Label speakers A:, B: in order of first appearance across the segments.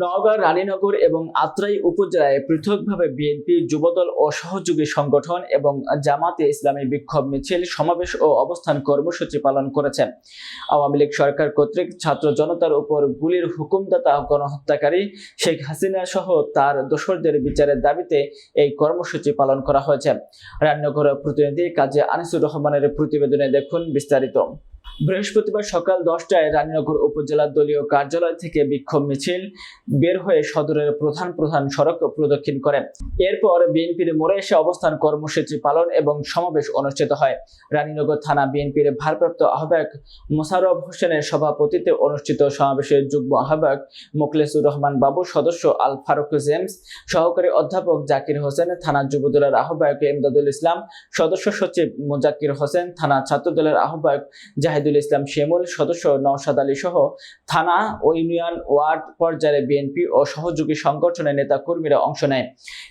A: নওগাঁ, রানীনগর এবং আত্রাই উপজেলায় পৃথকভাবে বিএনপি যুবদল ও সহযোগী সংগঠন এবং জামাতে ইসলামী বিক্ষোভ মিছিল, সমাবেশ ও অবস্থান কর্মসূচি পালন করেছে। আওয়ামী লীগ সরকার কর্তৃক ছাত্র জনতার উপর গুলির হুকুমদাতা, গণহত্যাকারী শেখ হাসিনা সহ তার দোসরদের বিচারের দাবিতে এই কর্মসূচি পালন করা হয়েছে। রানীনগর প্রতিনিধি কাজী আনিসুর রহমানের প্রতিবেদনে দেখুন বিস্তারিত। বৃহস্পতিবার সকাল দশটায় রানীনগর উপজেলা দলীয় কার্যালয় থেকে বিক্ষোভ মিছিল বের হয়ে সদরের প্রধান প্রধান সড়ক প্রদক্ষিণ করে। এরপর বিএনপির মোড়ে এসে অবস্থান কর্মসূচি পালন এবং সমাবেশ অনুষ্ঠিত হয়। রানীনগর থানা বিএনপির ভারপ্রাপ্ত আহ্বায়ক মোশাররফ হোসেনের সভাপতিত্বে অনুষ্ঠিত সমাবেশে যুগ্ম আহ্বায়ক মোখলেসুর রহমান বাবু, সদস্য আল ফারুক জেমস, সহকারী অধ্যাপক জাকির হোসেন, থানা যুবদলের আহ্বায়ক এমদাদুল ইসলাম, সদস্য সচিব মোজাক্কির হোসেন, থানা ছাত্রদলের আহ্বায়ক জাহিদুল ইসলাম শেমুল, সদস্য নওশাদ আলী সহ থানা ও ইউনিয়ন ওয়ার্ড পর্যায়ে বিএনপি ও সহযোগী সংগঠনের নেতা কর্মীরা অংশ নেয়।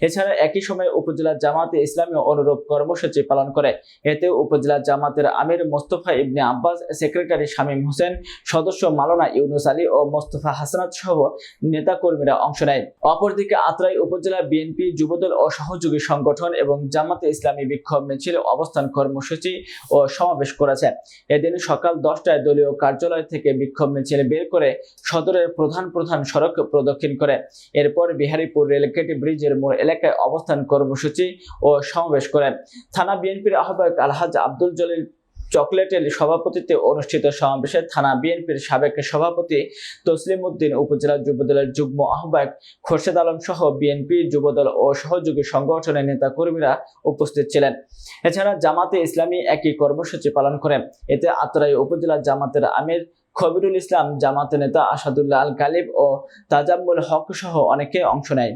A: এছাড়া একই সময় উপজেলা জামাতে ইসলামী অনুরূপ কর্মসূচি পালন করে। এতে উপজেলা জামাতের আমির মোস্তফা ইবনে আব্বাস, সেক্রেটারি শামীম হোসেন, সদস্য মালানা ইউনুস আলী ও মোস্তফা হাসনাত সহ নেতা কর্মীরা অংশ নেয়। অপরদিকে আত্রাই উপজেলা বিএনপি যুবদল ও সহযোগী সংগঠন এবং জামাতে ইসলামী বিক্ষোভ মিছিল অবস্থান কর্মসূচি ও সমাবেশ করেছে। এদিন সকাল দশটায় দলীয় কার্যালয় থেকে বিক্ষোভ মিছিল বের করে সদরের প্রধান প্রধান সড়ক প্রদক্ষিণ করে। এরপর বিহারীপুর রেলগেট ব্রিজের মোড় এলাকায় অবস্থান কর্মসূচি ও সমাবেশ করে। থানা বিএনপির আহ্বায়ক আলহাজ আব্দুল জলিল চকলেটের সভাপতিত্বে অনুষ্ঠিত সমাবেশে থানা বিএনপির সাবেক সভাপতি তসলিম উদ্দিন উপজেলা যুবদলের যুগ্ম আহ্বায়ক খোরশেদ আলম সহ বিএনপি যুবদল ও সহযোগী সংগঠনের নেতা কর্মীরা উপস্থিত ছিলেন। এছাড়া জামাতে ইসলামী একই কর্মসূচি পালন করেন এতে আত্রাই উপজেলা জামাতের আমির খবিরুল ইসলাম, জামাতে নেতা আসাদুল্লাহ আল গালিব ও তাজাম্মুল হক সহ অনেকে অংশ নেয়।